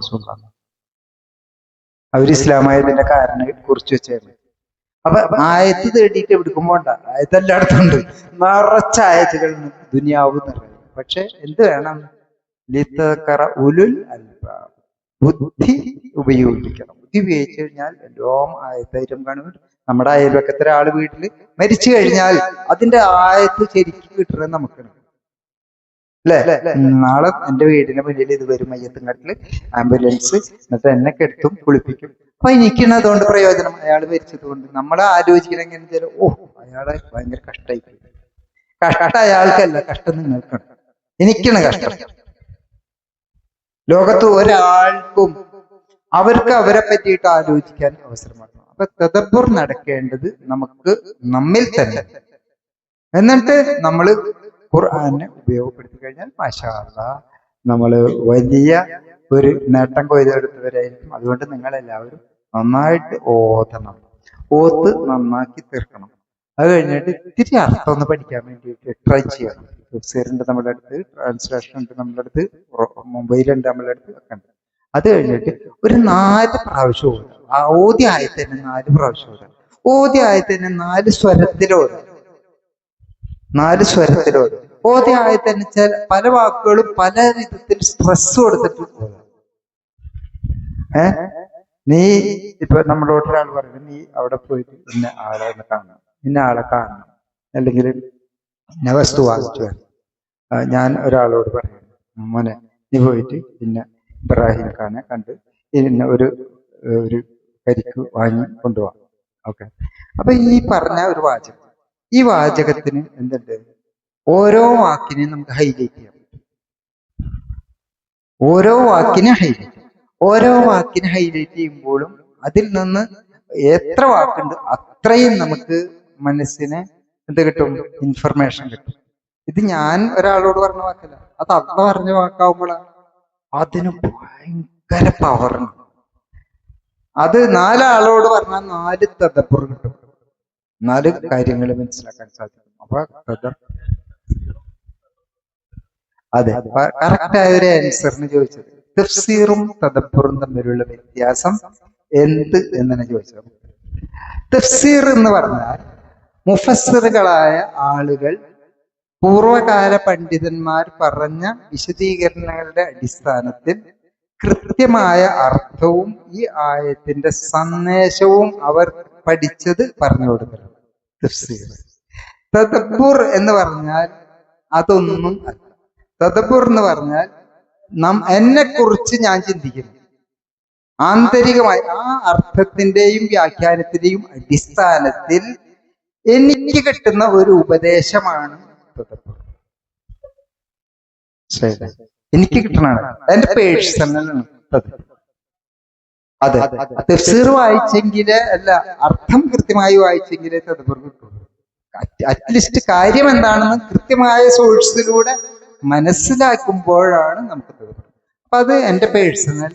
റസൂലുള്ളാഹി. അവർ ഇസ്ലാമായതിന്റെ കാരണം കുറിച്ച് വെച്ചായിരുന്നു അപ്പൊ ആയത്ത് തേടിയിട്ട് എടുക്കുമ്പോ പോണ്ട. ആയത്ത് എല്ലായിടത്തും ഉണ്ട് നിറച്ച ആയത്തുകൾ ദുനിയാവ് നിറയും. പക്ഷെ എന്ത് വേണം? ലിത്തക്കറ ഉലുൽ അൽബാബ്. ബുദ്ധി ഉപയോഗിക്കണം. ബുദ്ധി ഉപയോഗിച്ചു കഴിഞ്ഞാൽ എല്ലാം ആയത്തായിരം കാണും. നമ്മുടെ അയൽവക്കത്തെ ആൾ വീട്ടിൽ മരിച്ചു കഴിഞ്ഞാൽ അതിന്റെ ആയത്ത് ശരിക്കും കിട്ടണം നമുക്കാണ്. അല്ലേ നാളെ എന്റെ വീടിന്റെ മുന്നിൽ ഇത് വരും മയ്യത്തുംകാട്ടിൽ. ആംബുലൻസ് എന്നിട്ട് എന്നെ കെടുത്തും കുളിപ്പിക്കും. അപ്പൊ എനിക്കാണ് അതുകൊണ്ട് പ്രയോജനം അയാൾ മരിച്ചത് കൊണ്ട് നമ്മളെ ആലോചിക്കണം എങ്ങനെ വെച്ചാൽ ഓ അയാളെ ഭയങ്കര കഷ്ടായി കഷ്ടം അയാൾക്കല്ല കഷ്ടം നിങ്ങൾക്കാണ്. എനിക്കാണ് കഷ്ടം. ലോകത്ത് ഒരാൾക്കും അവർക്ക് അവരെ പറ്റിയിട്ട് ആലോചിക്കാൻ അവസരമാണ്. അപ്പൊ തദബ്ബുർ നടക്കേണ്ടത് നമുക്ക് നമ്മിൽ തന്നെ. എന്നിട്ട് നമ്മൾ ഖുർആനെ ഉപയോഗപ്പെടുത്തി കഴിഞ്ഞാൽ മാഷാല്ല നമ്മൾ വലിയ ഒരു നേട്ടം കൊയ്തെടുത്തവരായിരിക്കും. അതുകൊണ്ട് നിങ്ങൾ എല്ലാവരും നന്നായിട്ട് ഓതണം. ഓത്ത് നന്നാക്കി തീർക്കണം. അത് കഴിഞ്ഞിട്ട് ഇത്തിരി അർത്ഥം ഒന്ന് പഠിക്കാൻ വേണ്ടിയിട്ട് ട്രൈ ചെയ്യണം. വെബ്സൈറ്റ് നമ്മുടെ അടുത്ത് ട്രാൻസ്ലേഷൻ ഉണ്ട് നമ്മുടെ അടുത്ത് മുംബൈയിലുണ്ട് നമ്മുടെ അടുത്ത് ഒക്കെ ഉണ്ട്. അത് കഴിഞ്ഞിട്ട് ഒരു നാല് പ്രാവശ്യം ഓതുക ആ ഓദ്യ ആയത്തന്നെ നാല് പ്രാവശ്യം ഓതുക ഓദ്യ ആയത്തന്നെ നാല് സ്വരത്തിലോതുക നാല് സ്വരത്തിലോ. ബോധ്യായ തന്നെ ചില പല വാക്കുകളും പല വിധത്തിൽ സ്ട്രെസ് കൊടുത്തിട്ടുണ്ട്. ഏ? നീ ഇപ്പൊ നമ്മളോട് ഒരാൾ പറയുന്നത് നീ അവിടെ പോയിട്ട് ഇന്ന ആളെ ഒന്ന് കാണണം ഇന്ന ആളെ കാണണം. അല്ലെങ്കിൽ ഇന്ന വസ്തു വാങ്ങിച്ചു ഞാൻ ഒരാളോട് പറയുന്നു മോനെ നീ പോയിട്ട് ഇന്ന ഇബ്രാഹിം ഖാനെ കണ്ട് ഇന്ന ഒരു ഒരു കരിക്ക് വാങ്ങി കൊണ്ടുപോകാം ഓക്കെ. അപ്പൊ ഈ പറഞ്ഞ ഒരു വാചകം. ഈ വാചകത്തിന് എന്തുണ്ട്? ഓരോ വാക്കിനെ നമുക്ക് ഹൈലൈറ്റ് ചെയ്യാം ഓരോ വാക്കിനെ ഹൈലൈറ്റ് ഓരോ വാക്കിനെ ഹൈലൈറ്റ് ചെയ്യുമ്പോഴും അതിൽ നിന്ന് എത്ര വാക്കുണ്ട് അത്രയും നമുക്ക് മനസ്സിനെ എന്ത് കിട്ടും? ഇൻഫർമേഷൻ കിട്ടും. ഇത് ഞാൻ ഒരാളോട് പറഞ്ഞ വാക്കല്ല. അത് അന്ന് പറഞ്ഞ വാക്കാവുമ്പോഴാണ് അതിന് ഭയങ്കര പവറുണ്ട് അത് നാലാളോട് പറഞ്ഞാൽ നാല് തദപ്പുറം കിട്ടും. നാല് കാര്യങ്ങൾ മനസ്സിലാക്കാൻ സാധിക്കും. അപ്പൊ അതെ കറക്റ്റ് ആയ ഒരു ആൻസറിന് ചോദിച്ചത്. തഫ്സീറും തദപ്പുറും തമ്മിലുള്ള വ്യത്യാസം എന്ത് എന്നാണ് ചോദിച്ചത്? തഫ്സീർ എന്ന് പറഞ്ഞാൽ മുഫസ്സിറുകളായ ആളുകൾ പൂർവകാല പണ്ഡിതന്മാർ പറഞ്ഞ വിശദീകരണങ്ങളുടെ അടിസ്ഥാനത്തിൽ കൃത്യമായ അർത്ഥവും ഈ ആയത്തിന്റെ സന്ദേശവും അവർ പഠിച്ചത് പറഞ്ഞു കൊടുക്കണം. തഫ്സീർ തദബ്ബുർ എന്ന് പറഞ്ഞാൽ അതൊന്നും അല്ല. തദബുർ എന്ന് പറഞ്ഞാൽ നാം എന്നെ കുറിച്ച് ഞാൻ ചിന്തിക്കുന്നു. ആന്തരികമായി ആ അർത്ഥത്തിന്റെയും വ്യാഖ്യാനത്തിന്റെയും അടിസ്ഥാനത്തിൽ എനിക്ക് കിട്ടുന്ന ഒരു ഉപദേശമാണ് എനിക്ക് കിട്ടണതാണ്. എന്റെ പേഴ്സണലാണ് അതെ. തഫ്സീർ വായിച്ചെങ്കിലേ അല്ല അർത്ഥം കൃത്യമായി വായിച്ചെങ്കിലേ തദബ്ബുർ കിട്ടുള്ളൂ. അറ്റ്ലീസ്റ്റ് കാര്യം എന്താണെന്ന് കൃത്യമായ സോഴ്സിലൂടെ മനസ്സിലാക്കുമ്പോഴാണ് നമുക്ക് തെളിവ് അപ്പൊ അത് എന്റെ പേഴ്സണൽ